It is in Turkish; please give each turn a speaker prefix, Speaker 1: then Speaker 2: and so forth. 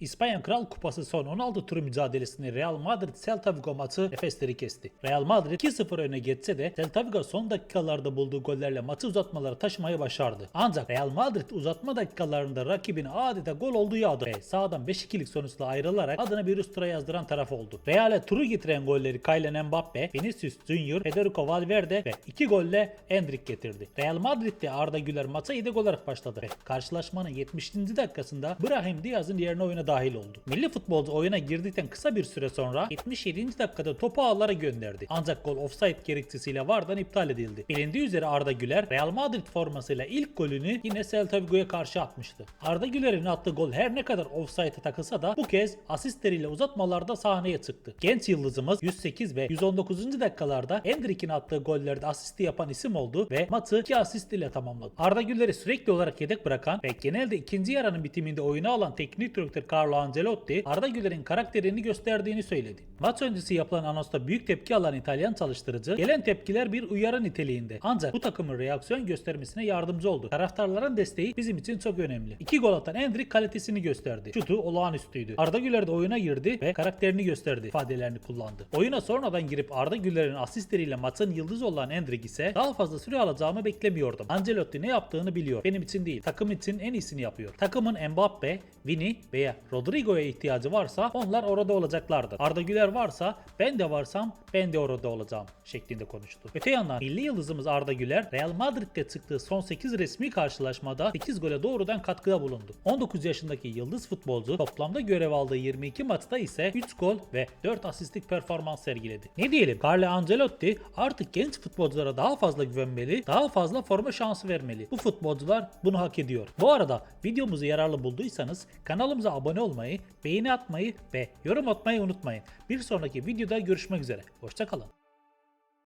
Speaker 1: İspanya Kral Kupası son 16 turu mücadelesinde Real Madrid Celta Vigo maçı nefesleri kesti. Real Madrid 2-0 öne geçse de Celta Vigo son dakikalarda bulduğu gollerle maçı uzatmalara taşımayı başardı. Ancak Real Madrid uzatma dakikalarında rakibin adeta gol olduğu yağdı ve sağdan 5-2'lik sonuçla ayrılarak adına bir üst tura yazdıran taraf oldu. Real'e turu getiren golleri Kylian Mbappe, Vinicius Junior, Federico Valverde ve 2 golle Endrick getirdi. Real Madrid'de Arda Güler maça yedek olarak başladı ve karşılaşmanın 70. dakikasında Brahim Diaz'ın yerine oyuna dahil oldu. Milli futbolcu oyuna girdikten kısa bir süre sonra 77. dakikada topu ağlara gönderdi. Ancak gol offside gerekçesiyle VAR'dan iptal edildi. Bilindiği üzere Arda Güler Real Madrid formasıyla ilk golünü yine Celta Vigo'ya karşı atmıştı. Arda Güler'in attığı gol her ne kadar offside'e takılsa da bu kez asistleriyle uzatmalarda sahneye çıktı. Genç yıldızımız 108 ve 119. dakikalarda Endrick'in attığı gollerde asisti yapan isim oldu ve maçı 2 asist ile tamamladı. Arda Güler'i sürekli olarak yedek bırakan ve genelde ikinci yarının bitiminde oyuna alan teknik direktör Carlo Ancelotti Arda Güler'in karakterini gösterdiğini söyledi. Maç öncesi yapılan anonsta büyük tepki alan İtalyan çalıştırıcı gelen tepkiler bir uyarı niteliğinde. Ancak bu takımın reaksiyon göstermesine yardımcı oldu. Taraftarların desteği bizim için çok önemli. İki gol atan Endrick kalitesini gösterdi. Şutu olağanüstüydü. Arda Güler de oyuna girdi ve karakterini gösterdi ifadelerini kullandı. Oyuna sonradan girip Arda Güler'in asistleriyle maçın yıldızı olan Endrick ise daha fazla süre alacağımı beklemiyordum. Ancelotti ne yaptığını biliyor. Benim için değil. Takım için en iyisini yapıyor. Takımın Mbappe, Vini veya Rodrigo'ya ihtiyacı varsa onlar orada olacaklardır. Arda Güler varsa ben de varsam ben de orada olacağım şeklinde konuştu. Öte yandan milli yıldızımız Arda Güler Real Madrid'de çıktığı son 8 resmi karşılaşmada 8 gole doğrudan katkıda bulundu. 19 yaşındaki yıldız futbolcu toplamda görev aldığı 22 maçta ise 3 gol ve 4 asistlik performans sergiledi. Ne diyelim Carlo Ancelotti artık genç futbolculara daha fazla güvenmeli, daha fazla forma şansı vermeli. Bu futbolcular bunu hak ediyor. Bu arada videomuzu yararlı bulduysanız kanalımıza abone olmayı, beğeni atmayı ve yorum atmayı unutmayın. Bir sonraki videoda görüşmek üzere. Hoşçakalın.